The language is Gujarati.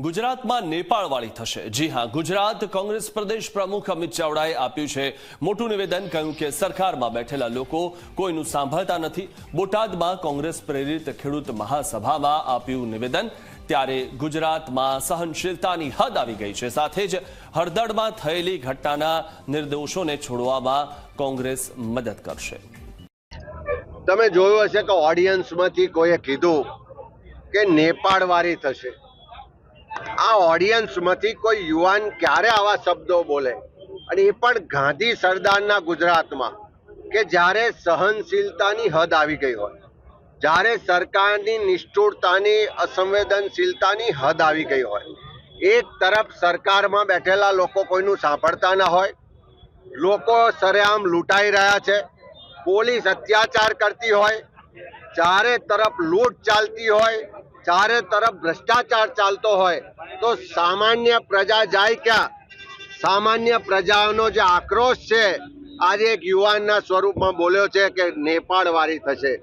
ગુજરાતમાં નેપાળવાળી થશે. જી હા, ગુજરાત કોંગ્રેસ પ્રદેશ પ્રમુખ અમિત ચાવડાએ આપ્યું છે મોટું નિવેદન, કહ્યું કે સરકારમાં બેઠેલા લોકો કોઈનું સાંભળતા નથી. બોટાદમાં કોંગ્રેસ પ્રેરિત ખેડૂત મહાસભામાં આપ્યું નિવેદન. ત્યારે ગુજરાતમાં સહનશીલતાની હદ આવી ગઈ છે. સાથે જ હળદળમાં થયેલી ઘટનાના નિર્દોષોને છોડવામાં કોંગ્રેસ મદદ કરશે. તમે જોયું હશે કે ઓડિયન્સમાંથી કોઈએ કીધું કે નેપાળવાળી થશે. આ ઓડિયન્સમાંથી કોઈ યુવાન ક્યારે આવા શબ્દો બોલે? અને એ પણ ગાંધી સરદારના ગુજરાતમાં, કે જ્યારે સહનશીલતાની હદ આવી ગઈ હોય. જ્યારે સરકારની નિષ્ઠુરતાની, અસંવેદનશીલતાની હદ આવી ગઈ હોય. એક તરફ સરકારમાં બેઠેલા લોકો કોઈનું સાંભળતા ના હોય. લોકો સરેઆમ લૂંટાઈ રહ્યા છે. પોલીસ અત્યાચાર કરતી હોય. ચારે તરફ લૂંટ ચાલતી હોય, ચારે તરફ ભ્રષ્ટાચાર ચાલતો હોય, તો સામાન્ય પ્રજા જાય ક્યાં? સામાન્ય પ્રજાનો જે આક્રોશ છે, આજે એક યુવાનના સ્વરૂપમાં બોલ્યો છે કે નેપાળ વાળી થશે.